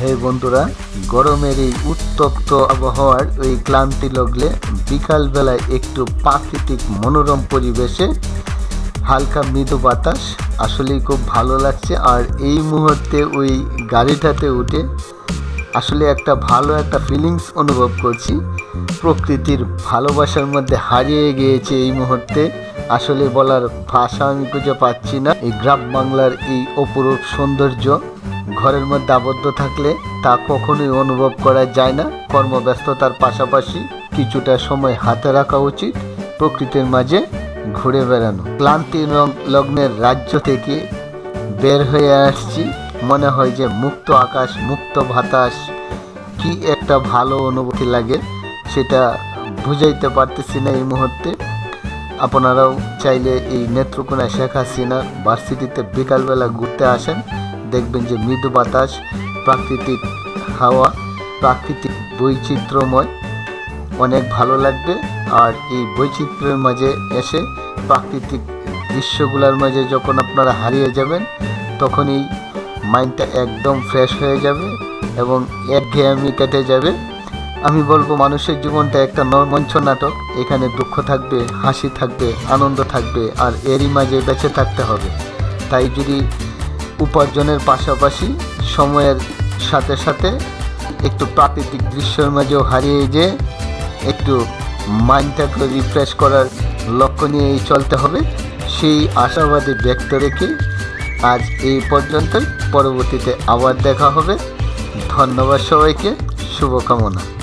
হে বন্ধুরা, গরমের এই উত্তপ্ত আবহাওয়ার ওই ক্লান্তি লগলে বিকালবেলায় একটু প্রাকৃতিক মনোরম পরিবেশে হালকা মৃদু বাতাস আসলেই খুব ভালো লাগছে। আর এই মুহূর্তে ওই গাড়িটাতে উঠে আসলে একটা ভালো একটা ফিলিংস অনুভব করছি। প্রকৃতির ভালোবাসার মধ্যে হারিয়ে গিয়েছে এই মুহূর্তে। আসলে বলার ভাষা আমি খুঁজে পাচ্ছি না। এই গ্রাম বাংলার এই অপরূপ সৌন্দর্য ঘরের মধ্যে আবদ্ধ থাকলে তা কখনোই অনুভব করা যায় না। কর্মব্যস্ততার পাশাপাশি কিছুটা সময় হাতে রাখা উচিত প্রকৃতির মাঝে ঘুরে বেড়ানো। ক্লান্তি লগ্নের রাজ্য থেকে বের হয়ে আসছি। মনে হয় যে মুক্ত আকাশ, মুক্ত বাতাস, কি একটা ভালো অনুভূতি লাগে সেটা বুঝাইতে পারতেছি না এই মুহূর্তে। আপনারাও চাইলে এই নেত্রকোনা শেখ হাসিনা ভার্সিটিতে বিকালবেলা ঘুরতে আসেন। দেখবেন যে মৃদু বাতাস, প্রাকৃতিক হাওয়া, প্রাকৃতিক বৈচিত্র্যময়। অনেক ভালো লাগবে। আর এই বৈচিত্র্যের মাঝে এসে প্রাকৃতিক দৃশ্যগুলোর মাঝে যখন আপনারা হারিয়ে যাবেন তখন এই মাইন্ডটা একদম ফ্রেশ হয়ে যাবে এবং একঘেয়েমি কেটে যাবে। আমি বলব মানুষের জীবনটা একটা নরমঞ্চ নাটক। এখানে দুঃখ থাকবে, হাসি থাকবে, আনন্দ থাকবে, আর এরই মাঝে বেঁচে থাকতে হবে। তাই যদি উপার্জনের পাশাপাশি সময়ের সাথে সাথে একটু প্রাকৃতিক দৃশ্যের মাঝেও হারিয়ে যে একটু মাইন্ডটাকে রিফ্রেশ করার লক্ষ্য নিয়েই চলতে হবে, সেই আশাবাদী ব্যক্ত রেখে আজ এই পর্যন্তই। পরবর্তীতে আবার দেখা হবে। ধন্যবাদ সবাইকে। শুভকামনা।